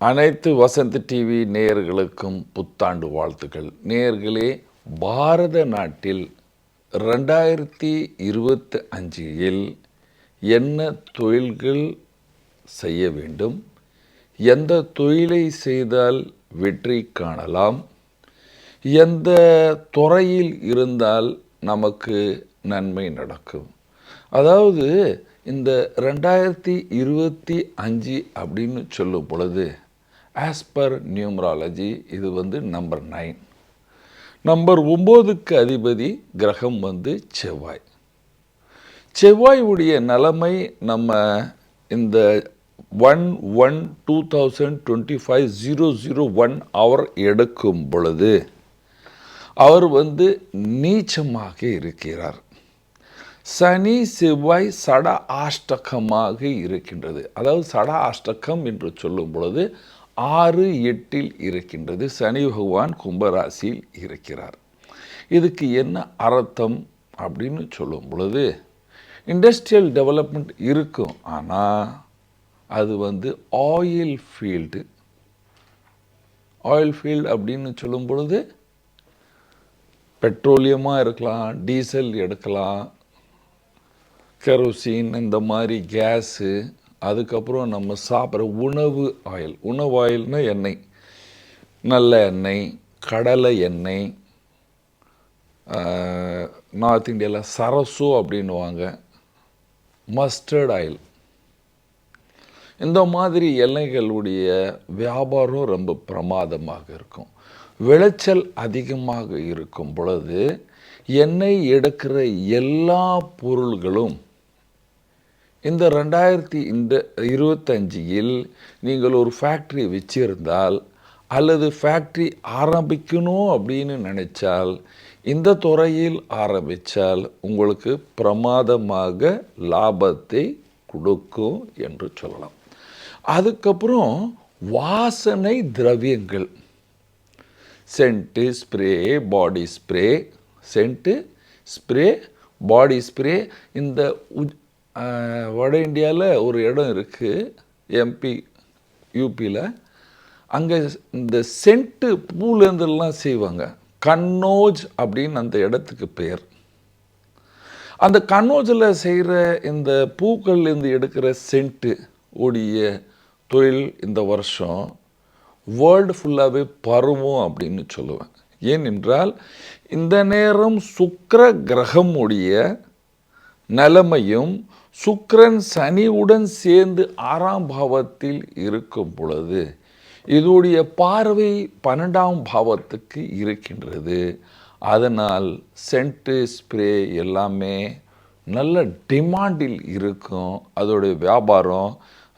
அனைத்து வசந்த் டிவி நேயர்களுக்கும் புத்தாண்டு வாழ்த்துக்கள். நேயர்களே பாரத நாட்டில் ரெண்டாயிரத்தி இருபத்தி அஞ்சில் என்ன தொழில்கள் செய்ய வேண்டும்? எந்த தொழிலை செய்தால் வெற்றி காணலாம்? எந்த துறையில் இருந்தால் நமக்கு நன்மை நடக்கும்? அதாவது இந்த ரெண்டாயிரத்தி இருபத்தி அஞ்சு அப்படின்னு சொல்லும் பொழுது ஆஸ் பர் நியூமராலஜி இது வந்து நம்பர் நைன் நம்பர் ஒம்போதுக்கு அதிபதி கிரகம் வந்து செவ்வாய். செவ்வாயுடைய நிலைமை நம்ம இந்த one one two thousand twenty five zero zero one அவர் எடுக்கும் பொழுது அவர் வந்து நீச்சமாக இருக்கிறார். சனி செவ்வாய் சட ஆஷ்டகமாக இருக்கின்றது. அதாவது சட ஆஷ்டகம் என்று சொல்லும் பொழுது ஆறு எட்டில் இருக்கின்றது. சனி பகவான் கும்பராசியில் இருக்கிறார். இதுக்கு என்ன அர்த்தம் அப்படின்னு சொல்லும் பொழுது இண்டஸ்ட்ரியல் டெவலப்மெண்ட் இருக்கும். ஆனால் அது வந்து ஆயில் ஃபீல்டு ஆயில் ஃபீல்டு அப்படின்னு சொல்லும் பொழுது பெட்ரோலியமாக இருக்கலாம் டீசல் எடுக்கலாம் கெரோசின் இந்த மாதிரி கேஸு அதுக்கப்புறம் நம்ம சாப்பிட்ற உணவு ஆயில். உணவு ஆயில்னா எண்ணெய். நல்ல எண்ணெய் கடலை எண்ணெய் நார்த் இந்தியாவில் சரசு அப்படின்னுவாங்க. மஸ்டர்ட் ஆயில் இந்த மாதிரி எண்ணெய்களுடைய வியாபாரம் ரொம்ப பிரமாதமாக இருக்கும். விளைச்சல் அதிகமாக இருக்கும் பொழுது எண்ணெய் எடுக்கிற எல்லா பொருள்களும் இந்த ரெண்டாயிரத்தி இந்த இருபத்தஞ்சில் நீங்கள் ஒரு ஃபேக்ட்ரி வச்சிருந்தால் அல்லது ஃபேக்ட்ரி ஆரம்பிக்கணும் அப்படின்னு நினைச்சால் இந்த துறையில் ஆரம்பித்தால் உங்களுக்கு பிரமாதமாக லாபத்தை கொடுக்கும் என்று சொல்லலாம். அதுக்கப்புறம் வாசனை திரவியங்கள். Scent spray body spray scent spray body spray இந்த உ வட இந்தியாவில் ஒரு இடம் இருக்குது எம்பி யூபியில் அங்கே இந்த சென்ட்டு பூலேருந்தெல்லாம் செய்வாங்க. கன்னோஜ் அப்படின்னு அந்த இடத்துக்கு பெயர் அந்த கன்னோஜில் செய்கிற இந்த பூக்கள்லேருந்து எடுக்கிற சென்ட்டு உடைய தொழில் இந்த வருஷம் வேர்ல்டு ஃபுல்லாகவே பருவம் அப்படின்னு சொல்லுவேன். ஏனென்றால் இந்த நேரம் சுக்கர கிரகமுடைய நிலைமையும் சுக்ரன் சனியுடன் சேர்ந்து ஆறாம் பாவத்தில் இருக்கும் பொழுது இதோடைய பார்வை பன்னெண்டாம் பாவத்துக்கு இருக்கின்றது. அதனால் சென்ட்டு ஸ்ப்ரே எல்லாமே நல்ல டிமாண்டில் இருக்கும். அதோடைய வியாபாரம்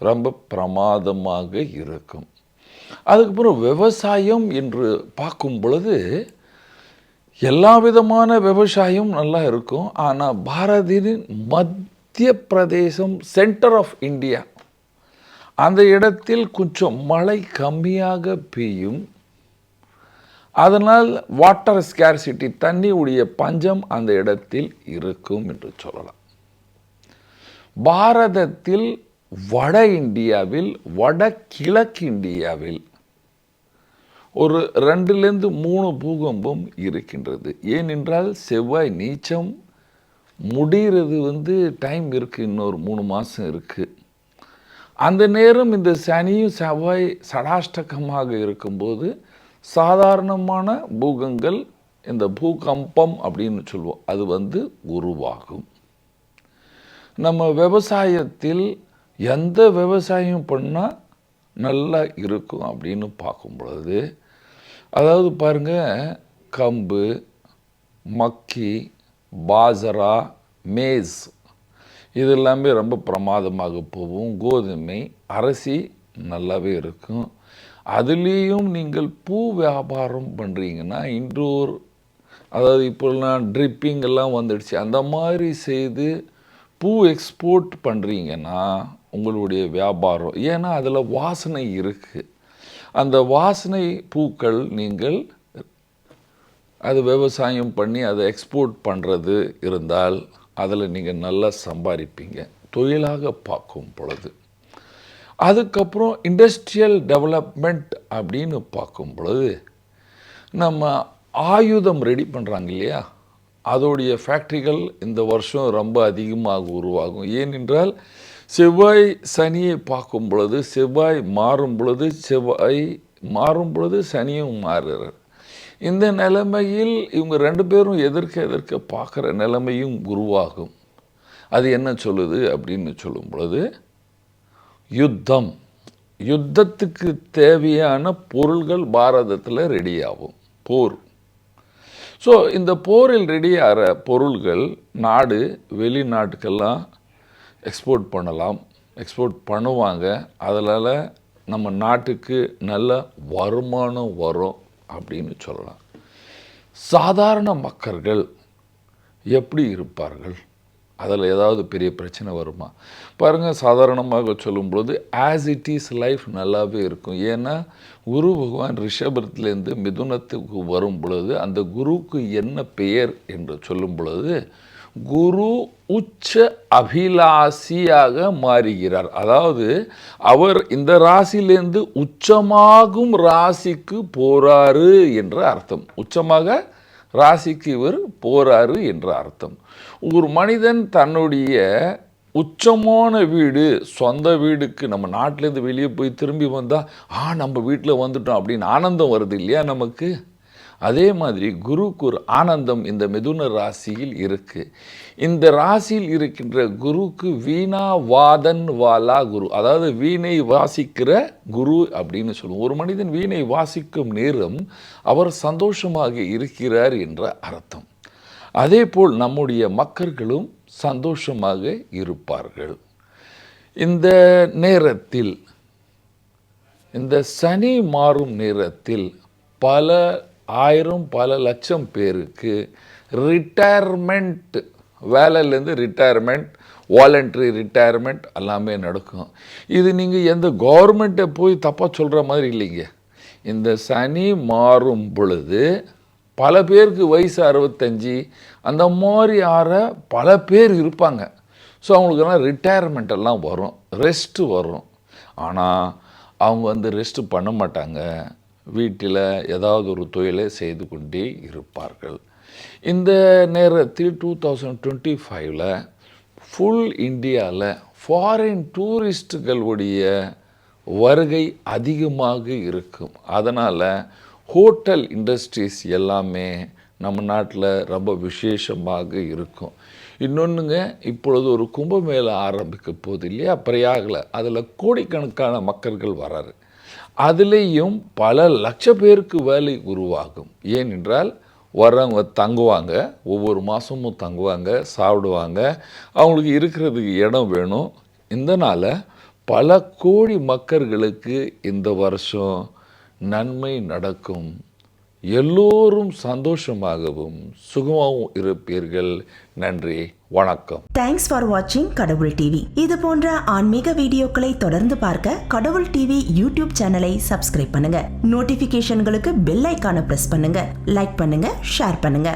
ரொம்ப பிரமாதமாக இருக்கும். அதுக்கப்புறம் விவசாயம் என்று பார்க்கும் பொழுது எல்லா விதமான விவசாயம் நல்லா இருக்கும். ஆனால் பாரதியின் மத்திய பிரதேசம் சென்டர் ஆஃப் இந்தியா அந்த இடத்தில் கொஞ்சம் மழை கம்மியாக பெய்யும். அதனால் வாட்டர் ஸ்கேர்சிட்டி தண்ணி உடைய பஞ்சம் அந்த இடத்தில் இருக்கும் என்று சொல்லலாம். பாரதத்தில் வட இந்தியாவில் வட கிழக்கு இந்தியாவில் ஒரு ரெண்டுலேருந்து மூணு பூகம்பம் இருக்கின்றது. ஏனென்றால் செவ்வாய் நீச்சம் முடிகிறது வந்து டைம் இருக்குது இன்னொரு மூணு மாதம் இருக்குது அந்த நேரம் இந்த சனியும் செவ்வாய் சடாஷ்டகமாக இருக்கும்போது சாதாரணமான பூகங்கள் இந்த பூகம்பம் அப்படின்னு சொல்லுவோம் அது வந்து உருவாகும். நம்ம விவசாயத்தில் எந்த விவசாயம் பண்ணால் நல்லா இருக்கும் அப்படின்னு பார்க்கும் பொழுது அதாவது பாருங்கள் கம்பு மக்கி பாஜரா மேஸ். இது எல்லாமே ரொம்ப பிரமாதமாக போகும். கோதுமை அரிசி நல்லாவே இருக்கும். அதுலேயும் நீங்கள் பூ வியாபாரம் பண்ணுறீங்கன்னா இன்டோர் அதாவது இப்போல்லாம் ட்ரிப்பிங் எல்லாம் வந்துடுச்சு அந்த மாதிரி செய்து பூ எக்ஸ்போர்ட் பண்ணுறீங்கன்னா உங்களுடைய வியாபாரம் ஏன்னா அதில் வாசனை இருக்குது அந்த வாசனை பூக்கள் நீங்கள் அது விவசாயம் பண்ணி அதை எக்ஸ்போர்ட் பண்ணுறது இருந்தால் அதில் நீங்கள் நல்லா சம்பாதிப்பீங்க தொழிலாக பார்க்கும் பொழுது. அதுக்கப்புறம் இண்டஸ்ட்ரியல் டெவலப்மெண்ட் அப்படின்னு பார்க்கும் பொழுது நம்ம ஆயுதம் ரெடி பண்ணுறாங்க இல்லையா? அதோடைய ஃபேக்ட்ரிகள் இந்த வருஷம் ரொம்ப அதிகமாக உருவாகும். ஏனென்றால் செவ்வாய் சனியை பார்க்கும் பொழுது செவ்வாய் மாறும் பொழுது செவ்வாய் மாறும் பொழுது சனியும் மாறுறார். இந்த நிலைமையில் இவங்க ரெண்டு பேரும் எதிர்க்க எதிர்க்க பார்க்குற நிலைமையும் உருவாகும். அது என்ன சொல்லுது அப்படின்னு சொல்லும் பொழுது யுத்தம். யுத்தத்துக்கு தேவையான பொருள்கள் பாரதத்தில் ரெடி ஆகும். போர். ஸோ இந்த போரில் ரெடி ஆகிற பொருள்கள் நாடு வெளிநாட்டுக்கெல்லாம் எக்ஸ்போர்ட் பண்ணலாம். எக்ஸ்போர்ட் பண்ணுவாங்க. அதனால் நம்ம நாட்டுக்கு நல்ல வருமானம் வரும். அப்படின்னு சொல்லலாம். சாதாரண மக்கள்கள் எப்படி இருப்பார்கள்? அதில் ஏதாவது பெரிய பிரச்சனை வருமா? பாருங்கள் சாதாரணமாக சொல்லும் பொழுது ஆஸ் இட் இஸ் லைஃப் நல்லாவே இருக்கும். ஏன்னா குரு பகவான் ரிஷபத்துலேருந்து மிதுனத்துக்கு வரும் பொழுது அந்த குருவுக்கு என்ன பெயர் என்று சொல்லும் பொழுது குரு உச்ச அபிலாசியாக மாறுகிறார். அதாவது அவர் இந்த ராசியிலேருந்து உச்சமாகும் ராசிக்கு போறாரு என்ற அர்த்தம். உச்சமாக ராசிக்கு இவர் போறாரு என்ற அர்த்தம். ஒரு மனிதன் தன்னுடைய உச்சமான வீடு சொந்த வீடுக்கு நம்ம நாட்டிலேருந்து வெளியே போய் திரும்பி வந்தால் ஆ நம்ம வீட்டில் வந்துட்டோம் அப்படின்னு ஆனந்தம் வருது இல்லையா நமக்கு? அதே மாதிரி குருக்கு ஒரு ஆனந்தம் இந்த மிதுன ராசியில் இருக்கு. இந்த ராசியில் இருக்கின்ற குருக்கு வீணா வாதன் வாலா குரு. அதாவது வீணை வாசிக்கிற குரு அப்படின்னு சொல்லுவோம். ஒரு மனிதன் வீணை வாசிக்கும் நேரம் அவர் சந்தோஷமாக இருக்கிறார் என்ற அர்த்தம். அதே போல் நம்முடைய மக்கர்களும் சந்தோஷமாக இருப்பார்கள். இந்த நேரத்தில் இந்த சனி மாறும் நேரத்தில் பல ஆயிரம் பல லட்சம் பேருக்கு ரிட்டையர்மெண்ட் வேலையிலேருந்து ரிட்டையர்மெண்ட் வாலண்ட்ரி ரிட்டையர்மெண்ட் எல்லாமே நடக்கும். இது நீங்கள் எந்த கவர்மெண்ட்டை போய் தப்பாக சொல்கிற மாதிரி இல்லைங்க. இந்த சனி மாறும் பொழுது பல பேருக்கு வயசு அறுபத்தஞ்சி அந்த மாதிரி ஆற பல பேர் இருப்பாங்க. ஸோ அவங்களுக்கெல்லாம் ரிட்டையர்மெண்ட் எல்லாம் வரும் ரெஸ்ட்டு வரும். ஆனால் அவங்க வந்து ரெஸ்ட்டு பண்ண மாட்டாங்க. வீட்டில் ஏதாவது ஒரு தொழிலை செய்து கொண்டே இருப்பார்கள். இந்த நேரத்தில் டூ தௌசண்ட் டுவெண்ட்டி ஃபைவ்ல ஃபுல் இந்தியாவில் ஃபாரின் டூரிஸ்ட்டுகளுடைய வருகை அதிகமாக இருக்கும். அதனால் ஹோட்டல் இண்டஸ்ட்ரீஸ் எல்லாமே நம்ம நாட்டில் ரொம்ப விசேஷமாக இருக்கும். இன்னொன்றுங்க இப்பொழுது ஒரு கும்பமேளா ஆரம்பிக்க போகுது இல்லையா? பிரயாகில். அதில் கோடிக்கணக்கான மக்கள்கள் வராரு. அதுலேயும் பல லட்ச பேருக்கு வேலை உருவாகும். ஏனென்றால் வர்றவங்க தங்குவாங்க ஒவ்வொரு மாதமும் தங்குவாங்க சாப்பிடுவாங்க. அவங்களுக்கு இருக்கிறதுக்கு இடம் வேணும். இதனால் பல கோடி மக்கள்களுக்கு இந்த வருஷம் நன்மை நடக்கும். எல்லோரும் சந்தோஷமாகவும் சுகமாகவும் இருப்பீர்கள். நன்றி வணக்கம். தேங்க்ஸ் ஃபார் வாட்சிங் கடவுள் டிவி இது போன்ற ஆன்மீக வீடியோக்களை தொடர்ந்து பார்க்க கடவுள் டிவி யூடியூப் சேனலை சப்ஸ்கிரைப் பண்ணுங்க. நோட்டிபிகேஷன்களுக்கு பெல் ஐக்கான பிரஸ் பண்ணுங்க. லைக் பண்ணுங்க ஷேர் பண்ணுங்க.